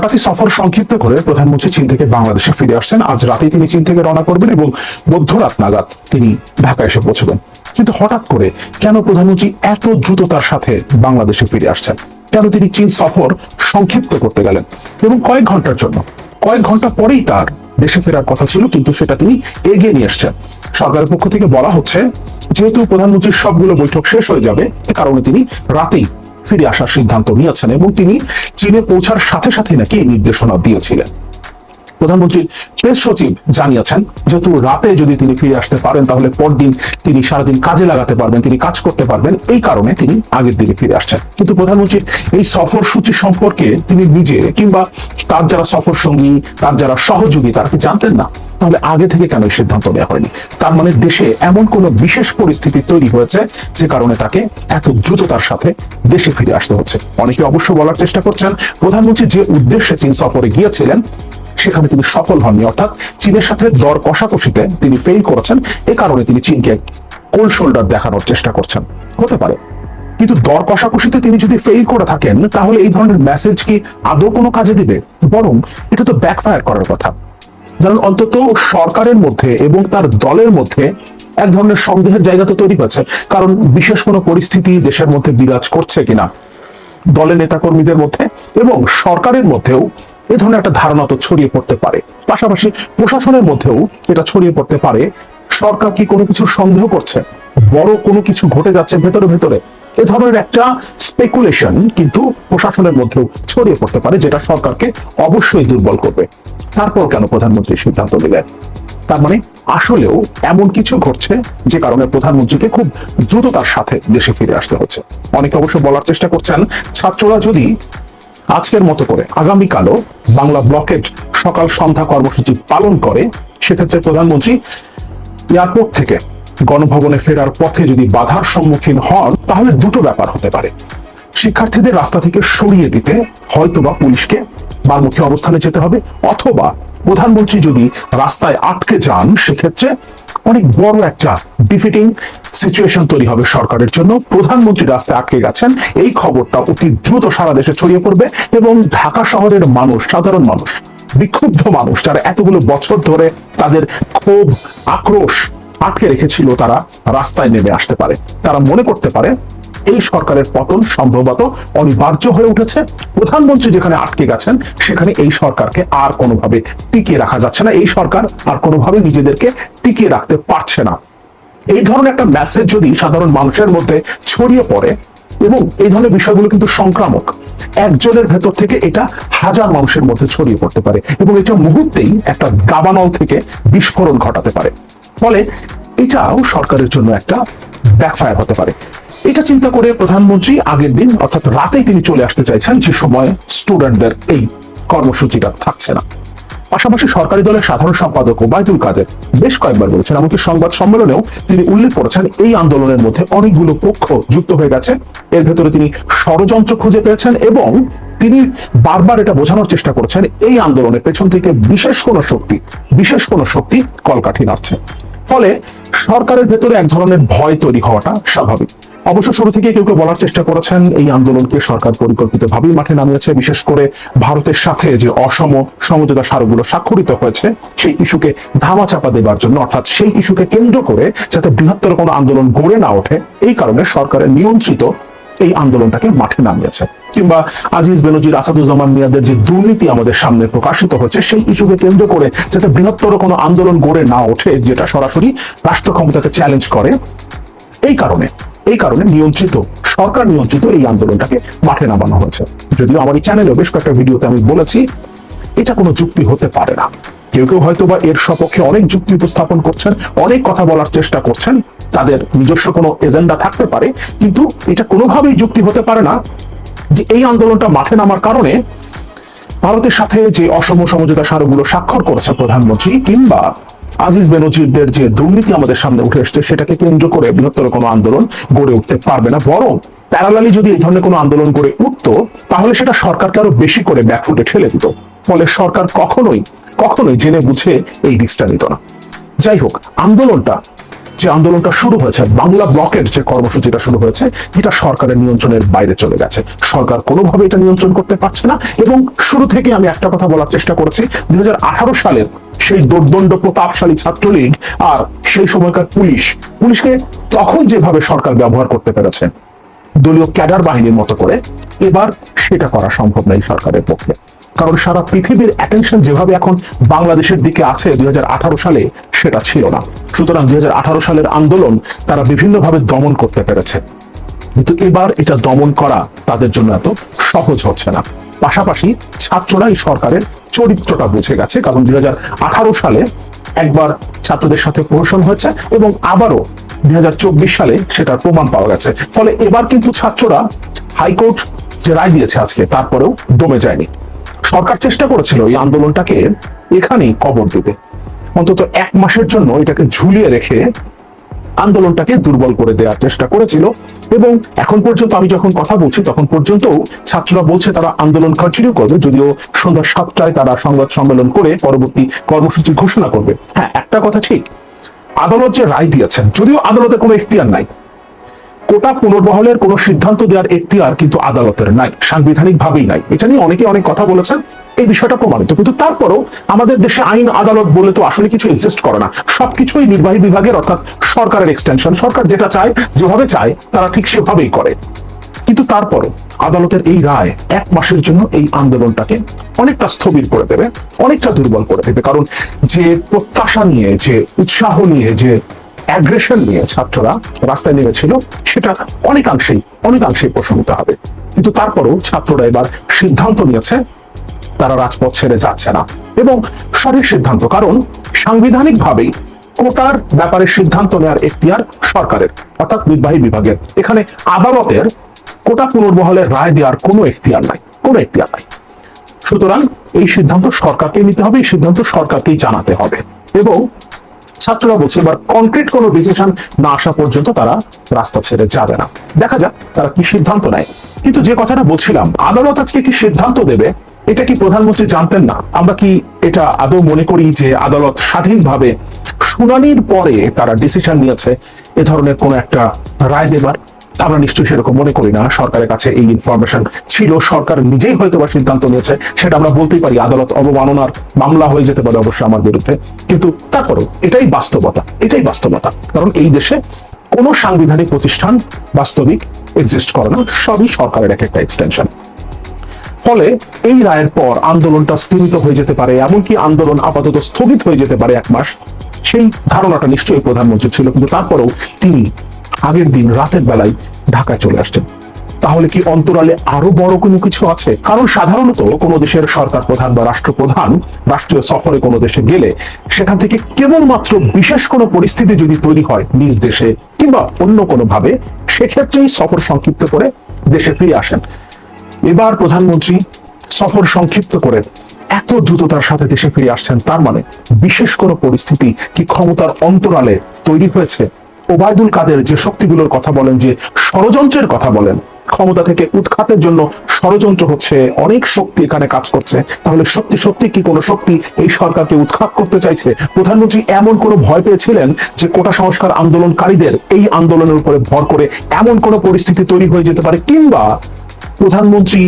হঠাৎই সফর সংক্ষিপ্ত করে প্রধানমন্ত্রী চীন থেকে বাংলাদেশে ফিরে আসছেন। আজ রাতেই তিনি চীন থেকে রওনা করবেন এবং মধ্যরাত নাগাদ তিনি ঢাকা এসে পৌঁছবেন। কিন্তু হঠাৎ করে কেন প্রধানমন্ত্রী এত দ্রুততার সাথে বাংলাদেশে ফিরে আসছেন? কেন তিনি চীন সফর সংক্ষিপ্ত করতে গেলেন? এবং কয়েক ঘণ্টার জন্য, কয়েক ঘণ্টা পরেই তার দেশে ফেরার কথা ছিল, কিন্তু সেটা তিনি এগিয়ে নিয়ে এসছেন। সরকারের পক্ষ থেকে বলা হচ্ছে, যেহেতু প্রধানমন্ত্রীর সবগুলো বৈঠক শেষ হয়ে যাবে, এ কারণে তিনি রাতেই ফিরে আসার সিদ্ধান্ত নিয়েছেন এবং তিনি চীনে পৌঁছার সাথে সাথে নাকি এই নির্দেশনা দিয়েছিলেন। প্রধানমন্ত্রীর প্রেস সচিব জানিয়েছেন যেহেতু রাতে যদি তিনি ফিরে আসতে পারেন, তাহলে পরদিন তিনি সারাদিন কাজে লাগাতে পারবেন, তিনি কাজ করতে পারবেন। এই কারণে তিনি আগের দিনে ফিরে আসছেন। কিন্তু প্রধানমন্ত্রীর এই সফর সূচি সম্পর্কে তিনি নিজে কিংবা তার যারা সফর সঙ্গী, তার যারা সহযোগী, তারা কি জানতেন না? তাহলে আগে থেকে কেন এই সিদ্ধান্ত নেওয়া হয়নি? তার মানে দেশে এমন কোন বিশেষ পরিস্থিতি তৈরি হয়েছে যে কারণে তাকে এত দ্রুততার সাথে দেশে ফিরে আসতে হচ্ছে। অনেকে অবশ্য বলার চেষ্টা করছেন, প্রধানমন্ত্রী যে উদ্দেশ্যে চীন সফরে গিয়েছিলেন সেখানে তিনি সফল হননি। অর্থাৎ চীনের সাথে দর কষাকষিতে তিনি ফেল করেছেন। এ কারণে তিনি চীনকে কোল্ড শোল্ডার দেখানোর চেষ্টা করছেন। হতে পারে। কিন্তু দর কষাকষিতে তিনি যদি ফেল করে থাকেন, তাহলে এই ধরনের মেসেজ কি আদৌ কোনো কাজে দিবে? বরং এটা তো ব্যাকফায়ার করার কথা। কারণ অন্তত সরকারের মধ্যে এবং তার দলের মধ্যে এক ধরনের সন্দেহের জায়গা তো তৈরি হয়েছে। কারণ বিশেষ কোনো পরিস্থিতি দেশের মধ্যে বিরাজ করছে কিনা। দলের নেতাকর্মীদের মধ্যে এবং সরকারের মধ্যেও এ ধরনের একটা ধারণা তো ছড়িয়ে পড়তে পারে। পাশাপাশি প্রশাসনের মধ্যেও এটা ছড়িয়ে পড়তে পারে। সরকার কি কোনো কিছু সন্দেহ করছে? বড় কোনো কিছু ঘটে যাচ্ছে ভেতরে ভেতরে? এ ধরনের একটা স্পেকুলেশন কিন্তু প্রশাসনের মধ্যেও ছড়িয়ে পড়তে পারে, যেটা সরকারকে অবশ্যই দুর্বল করবে। তারপর কেন প্রধানমন্ত্রী সিদ্ধান্ত নিলেন? তার মানে আসলেও এমন কিছু ঘটছে যে কারণে প্রধানমন্ত্রীকে খুব দ্রুততার সাথে দেশে ফিরে আসতে হচ্ছে। অনেকে অবশ্য বলার চেষ্টা করছেন, ছাত্ররা যদি আজকের মতো করে আগামীকালও বাংলা ব্লকেট সকাল সন্ধ্যা কর্মসূচি পালন করে, সেক্ষেত্রে প্রধানমন্ত্রী এয়ারপোর্ট থেকে গণভবনে ফেরার পথে যদি বাধার সম্মুখীন হন, তাহলে দুটো ব্যাপার হতে পারে। শিক্ষার্থীদের রাস্তা থেকে সরিয়ে দিতে হয়তোবা পুলিশকে বারমুখী অবস্থানে যেতে হবে, অথবা প্রধানমন্ত্রী যদি রাস্তায় আটকে যান, সেক্ষেত্রে অনেক বড় একটা ডিফিটিং সিচুয়েশন তৈরি হবে সরকারের জন্য। প্রধানমন্ত্রী রাস্তায় আটকে গেছেন, এই খবরটা অতি দ্রুত সারা দেশে ছড়িয়ে পড়বে এবং ঢাকা শহরের মানুষ, সাধারণ মানুষ, বিক্ষুব্ধ মানুষ যারা এতগুলো বছর ধরে তাদের ক্ষোভ, আক্রোশ আটকে রেখেছিল, তারা রাস্তায় নেমে আসতে পারে। তারা মনে করতে পারে এই সরকারের পতন সম্ভবত অনিবার্য হয়ে উঠেছে। প্রধানমন্ত্রী যেখানে আটকে গেছেন, সেখানে এই সরকারকে আর কোনোভাবে টিকিয়ে রাখা যাচ্ছে না। এই সরকার আর কোনোভাবে নিজেদেরকে টিকিয়ে রাখতে পারছে না। এই ধরনের একটা মেসেজ যদি সাধারণ মানুষের মধ্যে ছড়িয়ে পড়ে এবং এই ধরনের বিষয়গুলো কিন্তু সংক্রামক, একজনের ভেতর থেকে এটা হাজার মানুষের মধ্যে ছড়িয়ে পড়তে পারে এবং এটা মুহূর্তেই একটা দাবানল থেকে বিস্ফোরণ ঘটাতে পারে। ফলে এটাও সরকারের জন্য একটা ব্যাকফায়ার হতে পারে। এটা চিন্তা করে প্রধানমন্ত্রী আগের দিন, অর্থাৎ রাতেই তিনি চলে আসতে চাইছেন, যে সময় স্টুডেন্টদের এই কর্মসূচিটা থাকছে না। পাশাপাশি সরকারি দলের সাধারণ সম্পাদক ওবায়দুল কাদের বেশ কয়েকবার বলেছেন, এমনকি সংবাদ সম্মেলনেও তিনি উল্লেখ করেছেন, এই আন্দোলনের মধ্যে অনেকগুলো পক্ষ যুক্ত হয়ে গেছে। এর ভেতরে তিনি ষড়যন্ত্র খুঁজে পেয়েছেন এবং তিনি বারবার এটা বোঝানোর চেষ্টা করেছেন, এই আন্দোলনের পেছন থেকে বিশেষ কোনো শক্তি, বিশেষ কোনো শক্তি কলকাঠি নাড়ছে। ফলে সরকারের ভেতরে এক ধরনের ভয় তৈরি হওয়াটা স্বাভাবিক। অবশ্য শুরু থেকে কেউ কেউ বলার চেষ্টা করেছেন, এই আন্দোলনকে সরকার পরিকল্পিতভাবেই মাঠে নামিয়েছে। বিশেষ করে ভারতের সাথে যে অসম সমঝোতা স্মারকগুলো স্বাক্ষরিত হয়েছে, সেই ইস্যুকে ধামাচাপা দেবার জন্য, অর্থাৎ সেই ইস্যুকে কেন্দ্র করে যাতে বৃহত্তর কোনো আন্দোলন গড়ে না ওঠে, এই কারণে সরকারের নিয়ন্ত্রিত এই আন্দোলনটাকে মাঠে নামিয়েছে। কিংবা আজিজ বেনজির, আসাদুজ্জামান মিয়াদের যে দুর্নীতি আমাদের সামনে প্রকাশিত হচ্ছে সেই ইস্যুকে কেন্দ্র করে যাতে বৃহত্তর কোনো আন্দোলন গড়ে না ওঠে, যেটা সরাসরি রাষ্ট্র ক্ষমতাকে চ্যালেঞ্জ করে, এই কারণে এই কারণে নিয়ন্ত্রিত, সরকার নিয়ন্ত্রিত এই আন্দোলনটাকে মাঠে নামানো হয়েছে। যদিও আমার এই চ্যানেলে বেশ কয়েকটা ভিডিওতে আমি বলেছি, এটা কোনো যুক্তি হতে পারে না। কেউ কেউ হয়তো বা এর সপক্ষে অনেক যুক্তি উপস্থাপন করছেন, অনেক কথা বলার চেষ্টা করছেন, তাদের নিজস্ব কোনো এজেন্ডা থাকতে পারে, কিন্তু এটা কোনোভাবেই যুক্তি হতে পারে না যে এই আন্দোলনটা মাঠে নামার কারণে ভারতের সাথে যে অসম সমঝোতা স্মারকগুলো স্বাক্ষর করেছে প্রধানমন্ত্রী কিংবা আজিজ বেনজিরদের যে দুর্নীতি আমাদের সামনে উঠে এসছে সেটাকে কেন্দ্র করে বৃহত্তর কোনো আন্দোলন গড়ে উঠতে পারবে না। বরং প্যারালালি যদি এই ধরনের কোনো আন্দোলন গড়ে উঠতো, তাহলে সেটা সরকারকে আরও বেশি করে ব্যাকফুটে ঠেলে দিত। ফলে সরকার কখনোই কখনোই জেনে বুঝে এই রিস্কটা নিত না। যাই হোক, আন্দোলনটা, যে আন্দোলনটা শুরু হয়েছে, বাংলা ব্লকের যে কর্মসূচিটা শুরু হয়েছে, এটা সরকারের নিয়ন্ত্রণের বাইরে চলে গেছে। সরকার কোনোভাবে এটা নিয়ন্ত্রণ করতে পারছে না। এবং শুরু থেকে আমি একটা কথা বলার চেষ্টা করেছি, দুই হাজার আঠারো সালের সেই দোর্দণ্ড প্রতাপশালী ছাত্রলীগ আর সেই সময়কার পুলিশ। পুলিশকে তখন যেভাবে সরকার ব্যবহার করতে পেরেছে, দলীয় ক্যাডার বাহিনীর মতো করে, এবার সেটা করা সম্ভব নয় সরকারের পক্ষে। কারণ সারা পৃথিবীর অ্যাটেনশন যেভাবে এখন বাংলাদেশের দিকে আছে দুই হাজার আঠারো সালে, সেটা ছিল না। সুতরাং দুই হাজার আঠারো সালের আন্দোলন তারা বিভিন্নভাবে দমন করতে পেরেছে। কিন্তু এবার এটা দমন করা তাদের জন্য এত সহজ হচ্ছে না। পাশাপাশি ছাত্ররা এই সরকারের চরিত্রটা বুঝে গেছে, কারণ দুই সালে একবার ছাত্রদের সাথে প্রহসন হয়েছে এবং আবারও দুই সালে সেটার প্রমাণ পাওয়া গেছে। ফলে এবার কিন্তু ছাত্ররা হাইকোর্ট যে রায় দিয়েছে আজকে, তারপরেও দমে যায়নি। সরকার চেষ্টা করেছিল এই আন্দোলনটাকে এখানেই কবর দিতে। অন্তত এক মাসের জন্য এটাকে ঝুলিয়ে রেখে আন্দোলনটাকে দুর্বল করে দেওয়ার চেষ্টা করেছিল এবং এখন পর্যন্ত আমি যখন কথা বলছি, তখন পর্যন্ত ছাত্ররা বলছে তারা আন্দোলন কন্টিনিউ করবে, যদিও সন্ধ্যা সাতটায় তারা সংবাদ সম্মেলন করে পরবর্তী কর্মসূচি ঘোষণা করবে। হ্যাঁ একটা কথা ঠিক, আদালত যে রায় দিয়েছেন, যদিও আদালতে কোনো ইখতিয়ার নাই, কোটা পুনর্বহলের কোনো সিদ্ধান্ত দেওয়ার এখতিয়ার কিন্তু আদালতের নাই সাংবিধানিক ভাবেই নাই। এটা নিয়ে অনেকে অনেক কথা বলেছেন। এই বিষয়টা প্রমাণিত। কিন্তু তারপরও আমাদের দেশে আইন, আদালত বলে তো আসলে কিছু এক্সিস্ট করে না। সবকিছুই নির্বাহী বিভাগের অর্থাৎ সরকারের এক্সটেনশন সরকার যেটা চায়, যেভাবে চায়, তারা ঠিক সেভাবেই করে। কিন্তু তারপরও আদালতের এই রায় এক মাসের জন্য এই আন্দোলনটাকে অনেকটা স্থবির করে দেবে, অনেকটা দুর্বল করে দেবে। কারণ যে প্রত্যাশা নিয়ে, যে উৎসাহ নিয়ে, যে অ্যাগ্রেশন নিয়ে ছাত্ররা রাস্তায় নেমেছিল, সেটা অনেকাংশেই অনেকাংশেই প্রশমিত হবে। কিন্তু তারপরও ছাত্ররা এবার সিদ্ধান্ত নিয়েছে তারা রাজপথ ছেড়ে যাচ্ছে না। এবং সঠিক সিদ্ধান্ত, কারণ সাংবিধানিকভাবেই কোটার ব্যাপারে সিদ্ধান্ত নেওয়ার এখতিয়ার সরকারের, অর্থাৎ নির্বাহী বিভাগের। এখানে আদালতের কোটা পুনর্বহলের রায় দেওয়ার কোনো এখতিয়ার নাই, কোনো এখতিয়ার নাই। সুতরাং এই সিদ্ধান্ত সরকারকে নিতে হবে, এই সিদ্ধান্ত সরকারকেই জানাতে হবে। এবং ছাত্ররা বলছে, এবার কনক্রিট কোনো ডিসিশন না আসা পর্যন্ত তারা রাস্তা ছেড়ে যাবে না। দেখা যাক তারা কি সিদ্ধান্ত নেয়। কিন্তু যে কথাটা বলছিলাম, আদালত আজকে কি সিদ্ধান্ত দেবে এটা কি প্রধানমন্ত্রী জানতেন না? আমরা কি এটা আদৌ মনে করি যে আদালত স্বাধীনভাবে শুনানির পরে তারা ডিসিশন নিয়েছে এ ধরনের কোন একটা রায় দেবার? আমরা নিশ্চয়ই সেরকম মনে করি না। সরকারের কাছে এই ইনফরমেশন ছিল। সরকার নিজেই হয়তো বা সিদ্ধান্ত নিয়েছে। সেটা আমরা বলতেই পারি, আদালত অবমাননার মামলা হয়ে যেতে পারে অবশ্যই আমার বিরুদ্ধে। কিন্তু তারপরও এটাই বাস্তবতা এটাই বাস্তবতা। কারণ এই দেশে কোনো সাংবিধানিক প্রতিষ্ঠান বাস্তবিক এক্সিস্ট করে না। সবই সরকারের এক একটা এক্সটেনশন ফলে এই রায়ের পর আন্দোলনটা স্থগিত হয়ে যেতে পারে, এমনকি আন্দোলন আপাতত স্থগিত হয়ে যেতে পারে এক মাস। সেই ধারণাটা নিশ্চয়ই প্রধানমন্ত্রী ছিল, কিন্তু তারপরেও তিনি আগের দিন রাতের বেলায় ঢাকায় চলে আসছেন। তাহলে কি অন্তরালে আরও বড় কোনো কিছু আছে? কারণ সাধারণত কোনো দেশের সরকার প্রধান বা রাষ্ট্রপ্রধান রাষ্ট্রীয় সফরে কোনো দেশে গেলে সেখান থেকে কেবলমাত্র বিশেষ কোনো পরিস্থিতি যদি তৈরি হয় নিজ দেশে কিংবা অন্য কোনো ভাবে সেক্ষেত্রেই সফর সংক্ষিপ্ত করে দেশে ফিরে আসেন। এবার প্রধানমন্ত্রী সফর সংক্ষিপ্ত করে এত দ্রুততার সাথে দেশে ফিরে আসছেন, তার মানে বিশেষ কোনো পরিস্থিতি কি ক্ষমতার অন্তরালে তৈরি হয়েছে? ওবায়দুল কাদের যে শক্তিগুলোর কথা বলেন, যে ষড়যন্ত্রের কথা বলেন, ক্ষমতা থেকে উৎখাতের জন্য ষড়যন্ত্র হচ্ছে, অনেক শক্তি এখানে কাজ করছে। তাহলে সত্যি সত্যি কি কোনো শক্তি এই সরকারকে উৎখাত করতে চাইছে? প্রধানমন্ত্রী এমন কোনো ভয় পেয়েছিলেন যে কোটা সংস্কার আন্দোলনকারীদের এই আন্দোলনের উপরে ভর করে এমন কোনো পরিস্থিতি তৈরি হয়ে যেতে পারে? কিংবা প্রধানমন্ত্রী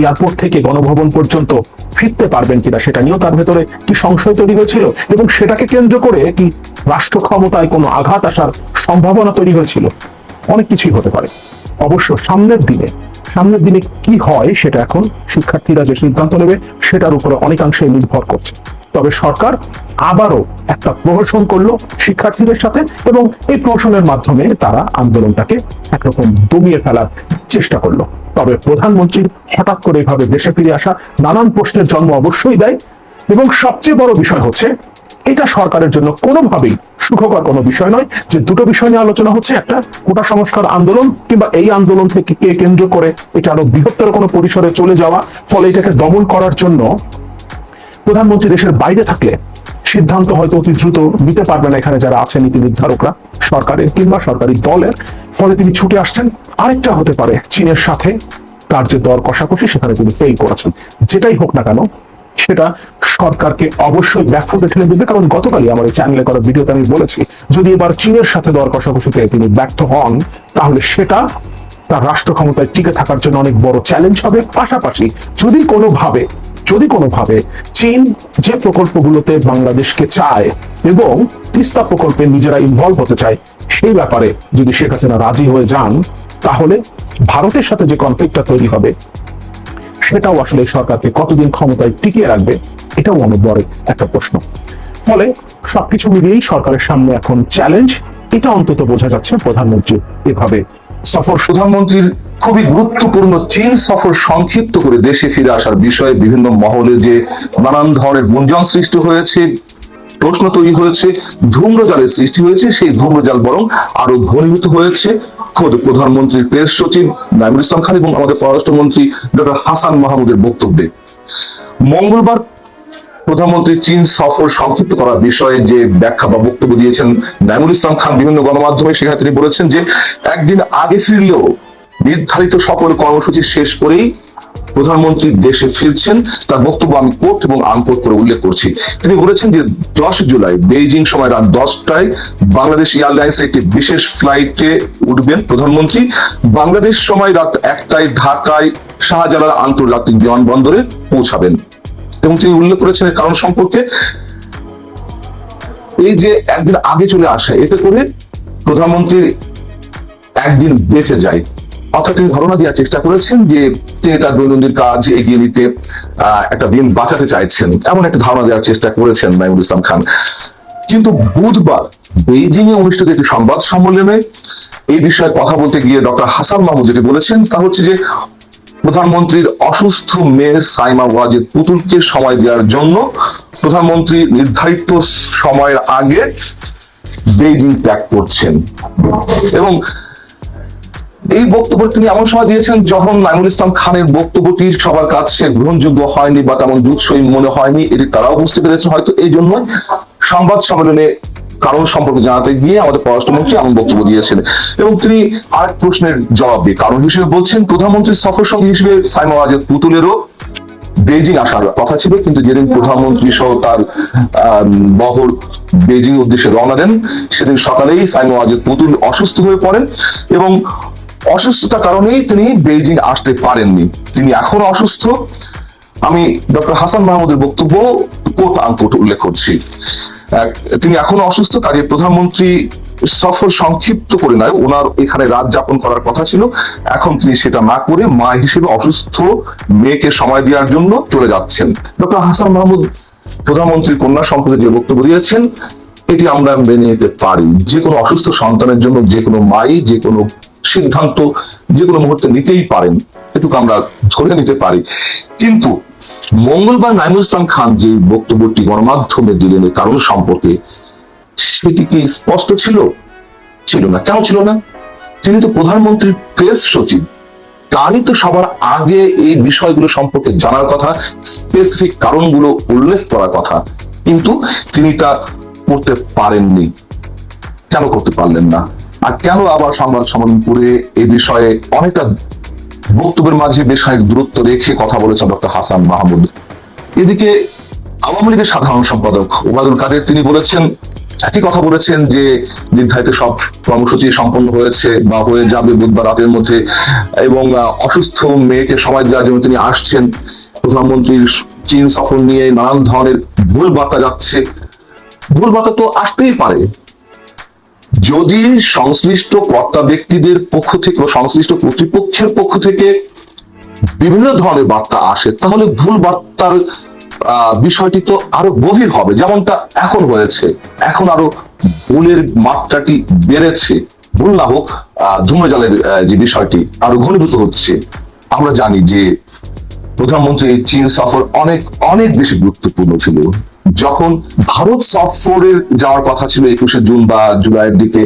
এয়ারপোর্ট থেকে গণভবন পর্যন্ত ফিরতে পারবেন কিনা সেটা নিয়েও তার ভেতরে কি সংশয় তৈরি হয়েছিল? এবং সেটাকে কেন্দ্র করে কি রাষ্ট্র ক্ষমতায় কোনো আঘাত আসার সম্ভাবনা তৈরি হয়েছিল? অনেক কিছুই হতে পারে। অবশ্য সামনের দিনে সামনের দিনে কি হয় সেটা এখন শিক্ষার্থীরা যে সিদ্ধান্ত নেবে সেটার উপরে অনেকাংশে নির্ভর করছে। তবে সরকার আবারও একটা প্রহসন করল শিক্ষার্থীদের সাথে এবং এই প্রহসনের মাধ্যমে তারা আন্দোলনটাকে একরকম দমিয়ে ফেলার চেষ্টা করল। তবে প্রধানমন্ত্রীর হঠাৎ করে এভাবে দেশে ফিরে আসা নানান প্রশ্নের জন্ম অবশ্যই দেয় এবং সবচেয়ে বড় বিষয় হচ্ছে, এটা সরকারের জন্য কোনোভাবেই সুখকর কোনো বিষয় নয় যে দুটো বিষয় নিয়ে আলোচনা হচ্ছে, একটা কোটা সংস্কার আন্দোলন কিংবা এই আন্দোলন থেকে কে কেন্দ্র করে এটা আরও বৃহত্তর কোনো পরিসরে চলে যাওয়া, ফলে এটাকে দমন করার জন্য প্রধানমন্ত্রী দেশের বাইরে থাকলে সিদ্ধান্ত হয়তো অতি দ্রুত নিতে পারবে না এখানে যারা আছে নীতি নির্ধারকরা, সরকারের কিংবা সরকারি দলের। ফলে তিনি ছুটে আসছেন। আরেকটা হতে পারে চীনের সাথে তার যে দর কষাকষি, সেখানে তিনি ফেল করেছেন। যেটাই হোক না কেন, সেটা সরকারকে অবশ্যই ব্যাকফুটে ঠেলে দেবে। কারণ গতকালই আমার এই চ্যানেলে করা ভিডিওতে আমি বলেছি, যদি এবার চীনের সাথে দর কষাকষিতে তিনি ব্যর্থ হন, তাহলে সেটা তার রাষ্ট্র ক্ষমতায় টিকে থাকার জন্য অনেক বড় চ্যালেঞ্জ হবে। পাশাপাশি যদি কোনোভাবে যদি কোনোভাবে চীন যে প্রকল্পগুলোতে বাংলাদেশকে চায় এবং তিস্তা প্রকল্পে নিজেরা ইনভলভ হতে চায়, সেই ব্যাপারে যদি শেখ হাসিনা রাজি হয়ে যান, তাহলে ভারতের সাথে যে কনফ্লিক্টটা তৈরি হবে, সেটাও আসলে সরকারকে কতদিন ক্ষমতায় টিকিয়ে রাখবে, এটাও অনেক বড় একটা প্রশ্ন। ফলে সবকিছু মিলিয়েই সরকারের সামনে এখন চ্যালেঞ্জ এটা অন্তত বোঝা যাচ্ছে প্রধানমন্ত্রী এভাবে সফর প্রধানমন্ত্রীর খুবই গুরুত্বপূর্ণ চীন সফর সংক্ষিপ্ত করে দেশে ফিরে আসার বিষয়ে বিভিন্ন মহলে যে নানান ধরনের গুঞ্জন সৃষ্টি হয়েছে, প্রশ্ন তৈরি হয়েছে, ধূম্রজালের সৃষ্টি হয়েছে, সেই ধূম্রজাল বরং আরও ঘনীভূত হয়েছে। খোদ প্রধানমন্ত্রীর প্রেস সচিব নাইমুল ইসলাম খান এবং আমাদের পররাষ্ট্রমন্ত্রী ডক্টর হাসান মাহমুদের বক্তব্যে। মঙ্গলবার প্রধানমন্ত্রী চীন সফর সংক্ষিপ্ত করার বিষয়ে যে ব্যাখ্যা বা বক্তব্য দিয়েছেন নাইমুল ইসলাম খান বিভিন্ন গণমাধ্যমে, সেখানে তিনি বলেছেন যে একদিন আগে ফিরলেও নির্ধারিত সকল কর্মসূচি শেষ করেই প্রধানমন্ত্রী দেশে ফিরছেন। তার বক্তব্য আমি কোর্ট এবং আনকোর্ট করে উল্লেখ করছি। তিনি বলেছেন যে দশ জুলাই, বেইজিং সময় রাত দশটায় বাংলাদেশ এয়ারলাইন্স একটি বিশেষ ফ্লাইটে উঠবেন প্রধানমন্ত্রী। বাংলাদেশ সময় রাত একটায় ঢাকায় শাহজালাল আন্তর্জাতিক বিমানবন্দরে পৌঁছাবেন। এবং তিনি উল্লেখ করেছেন এর কারণ সম্পর্কে। এই যে একদিন আগে চলে আসে, এতে করে প্রধানমন্ত্রীর একদিন বেঁচে যায়। অর্থাৎ তিনি ধারণা দেওয়ার চেষ্টা করেছেন যে তিনি তার দৈনন্দিন কাজ এগিয়ে নিতে একটা দিন বাঁচাতে চাইছেন। এমন একটা ধারণা দেওয়ার চেষ্টা করেছেন নাইমুল ইসলাম খান। কিন্তু বুধবার বেইজিং এ অনুষ্ঠিত একটি সংবাদ সম্মেলনে এই বিষয়ে কথা বলতে গিয়ে ডক্টর হাসান মাহমুদ যেটি বলেছেন, তা হচ্ছে যে প্রধানমন্ত্রীর অসুস্থ মেয়ে সাইমা ওয়াজেদ পুতুলকে সময় দেওয়ার জন্য প্রধানমন্ত্রী নির্ধারিত সময়ের আগে বেইজিং ত্যাগ করছেন। এবং এই বক্তব্য তিনি এমন সময় দিয়েছেন যখন নাইমুল ইসলাম খানের বক্তব্যটি সবার কাছে গ্রহণযোগ্য হয়নি বা তেমন জুৎসই মনে হয়নি, এটি তারাও বুঝতে পেরেছে। হয়তো এই জন্য সংবাদ সম্মেলনে কারণ সম্পর্কে জানাতে গিয়ে আমাদের পররাষ্ট্রমন্ত্রী এমন বক্তব্য দিয়েছেন। এবং তিনি আরেক প্রশ্নের জবাব দিয়ে কারণ হিসেবে বলছেন, প্রধানমন্ত্রীর সফর সঙ্গী হিসেবে সাইমা ওয়াজেদ পুতুলেরও বেজিং আসার কথা ছিল, কিন্তু যেদিন প্রধানমন্ত্রী সহ তার বহর বেজিং উদ্দেশ্যে রওনা দেন, সেদিন সকালেই সাইমা ওয়াজেদ পুতুল অসুস্থ হয়ে পড়েন এবং অসুস্থতার কারণেই তিনি বেইজিং আসতে পারেননি। তিনি এখনও অসুস্থ। আমি ডক্টর হাসান মাহমুদের বক্তব্য কোট আনকোট উল্লেখ করছি। তিনি এখনও অসুস্থ কাজে প্রধানমন্ত্রী সফর সংক্ষিপ্ত করে নয় ওনার এখানে রাত যাপন করার কথা ছিল। এখন তিনি সেটা না করে মা হিসেবে অসুস্থ মেয়েকে সময় দেওয়ার জন্য চলে যাচ্ছেন। ডক্টর হাসান মাহমুদ প্রধানমন্ত্রী কন্যা সম্পর্কে যে বক্তব্য দিয়েছেন, এটি আমরা মেনে নিতে পারি। যে কোনো অসুস্থ সন্তানের জন্য যে কোনো মাই, যে কোনো সিদ্ধান্ত যে কোনো মুহূর্তে নিতেই পারেন। এটুকু আমরা ধরে নিতে পারি। কিন্তু মঙ্গলবার নাইমুল ইসলাম খান যে বক্তব্যটি গণমাধ্যমে দিলেন এই কারণ সম্পর্কে, সেটি কি স্পষ্ট ছিল? ছিল না। কেন ছিল না? তিনি তো প্রধানমন্ত্রীর প্রেস সচিব। তারই তো সবার আগে এই বিষয়গুলো সম্পর্কে জানার কথা স্পেসিফিক কারণগুলো উল্লেখ করার কথা। কিন্তু তিনি তা করতে পারেননি। কেন করতে পারলেন না? আর কেন আবার সংবাদ সম্মেলন করে এই বিষয়ে অনেকটা বক্তব্যের মাঝে বেশ খানিক দূরত্ব রেখে কথা বলেছেন ডক্টর হাসান মাহমুদ। এদিকে আওয়ামী লীগের সাধারণ সম্পাদক ওবায়দুল কাদের, তিনি বলেছেন, একই কথা বলেছেন যে নির্ধারিত সব কর্মসূচি সম্পন্ন হয়েছে বা হয়ে যাবে বুধবার রাতের মধ্যে এবং অসুস্থ মেয়েকে সময় দেওয়ার জন্য তিনি আসছেন। প্রধানমন্ত্রীর চীন সফর নিয়ে নানান ধরনের ভুল বার্তা যাচ্ছে। ভুল বার্তা তো আসতেই পারে যদি সংশ্লিষ্ট কর্তা ব্যক্তিদের পক্ষ থেকে সংশ্লিষ্ট কর্তৃপক্ষের পক্ষ থেকে বিভিন্ন ধরনের বার্তা আসে, তাহলে ভুল বার্তার বিষয়টি তো আরও গভীর হবে। যেমনটা এখন হয়েছে, এখন আরও ভুলের মাত্রাটি বেড়েছে। ভুল না হোক ধূম্রজালের যে বিষয়টি আরও ঘনীভূত হচ্ছে। আমরা জানি যে প্রধানমন্ত্রী চীন সফর অনেক অনেক বেশি গুরুত্বপূর্ণ ছিল। যখন ভারত সফরের যাওয়ার কথা ছিল একুশে জুন বা জুলাইয়ের দিকে